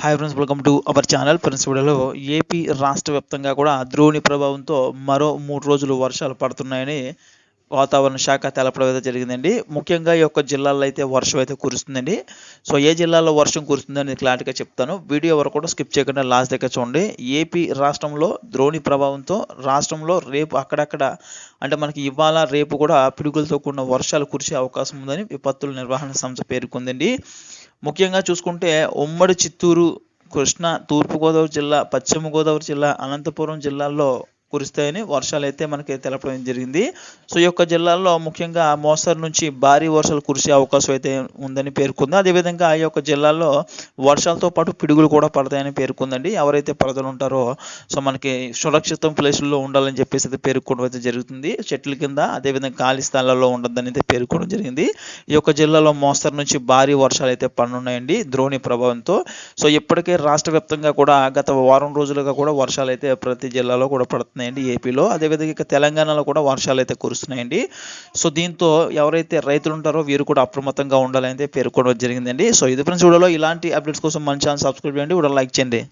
Hi friends welcome to our channel friends వీడియోలో AP రాష్ట్ర వ్యాప్తంగా కూడా ద్రోణి ప్రభావంతో మరో మూడు రోజులు వర్షాలు పడుతున్నాయని వాతావరణ శాఖ తెలపడం అయితే జరిగిందండి. ముఖ్యంగా ఈ యొక్క జిల్లాల్లో అయితే వర్షం అయితే కురుస్తుందండి. సో ఏ జిల్లాలో వర్షం కురుస్తుందని క్లారిటీగా చెప్తాను. వీడియో వరకు కూడా స్కిప్ చేయకుండా లాస్ట్ దగ్గర చూడండి. ఏపీ రాష్ట్రంలో ద్రోణి ప్రభావంతో రాష్ట్రంలో రేపు అక్కడక్కడ అంటే మనకి ఇవాళ రేపు కూడా పిడుగులతో కూడిన వర్షాలు కురిసే అవకాశం ఉందని విపత్తుల నిర్వహణ సంస్థ పేర్కొందండి. ముఖ్యంగా చూసుకుంటే ఉమ్మడి చిత్తూరు కృష్ణా తూర్పుగోదావరి జిల్లా పశ్చిమ గోదావరి జిల్లా అనంతపురం జిల్లాల్లో కురుస్తాయని వర్షాలు అయితే మనకి తెలపడం జరిగింది. సో ఈ యొక్క జిల్లాల్లో ముఖ్యంగా మోస్తరు నుంచి భారీ వర్షాలు కురిసే అవకాశం అయితే ఉందని పేర్కొంది. అదేవిధంగా ఆ యొక్క జిల్లాల్లో వర్షాలతో పాటు పిడుగులు కూడా పడతాయని పేర్కొందండి. ఎవరైతే ప్రజలు ఉంటారో సో మనకి సురక్షితం ప్లేసుల్లో ఉండాలని చెప్పేసి అయితే పేర్కొనడం అయితే జరుగుతుంది. చెట్ల కింద అదేవిధంగా ఖాళీ స్థలాల్లో ఉండద్దని అయితే పేర్కొనడం జరిగింది. ఈ యొక్క జిల్లాలో మోస్తరు నుంచి భారీ వర్షాలు అయితే పడనున్నాయండి ద్రోణి ప్రభావంతో. సో ఇప్పటికే రాష్ట్ర వ్యాప్తంగా కూడా గత వారం రోజులుగా కూడా వర్షాలు అయితే ప్రతి జిల్లాలో కూడా పడుతున్నాయి. పడుతున్నాయండి ఏపీలో. అదేవిధంగా ఇక తెలంగాణలో కూడా వర్షాలు అయితే కురుస్తున్నాయండి. సో దీంతో ఎవరైతే రైతులు ఉంటారో వీరు కూడా అప్రమత్తంగా ఉండాలని అయితే పేర్కొనడం జరిగిందండి. సో ఇది ఫ్రెండ్స్ వీడియోలో ఇలాంటి అప్డేట్స్ కోసం మన ఛానల్ సబ్స్క్రైబ్ చేయండి. కూడా లైక్ చేయండి.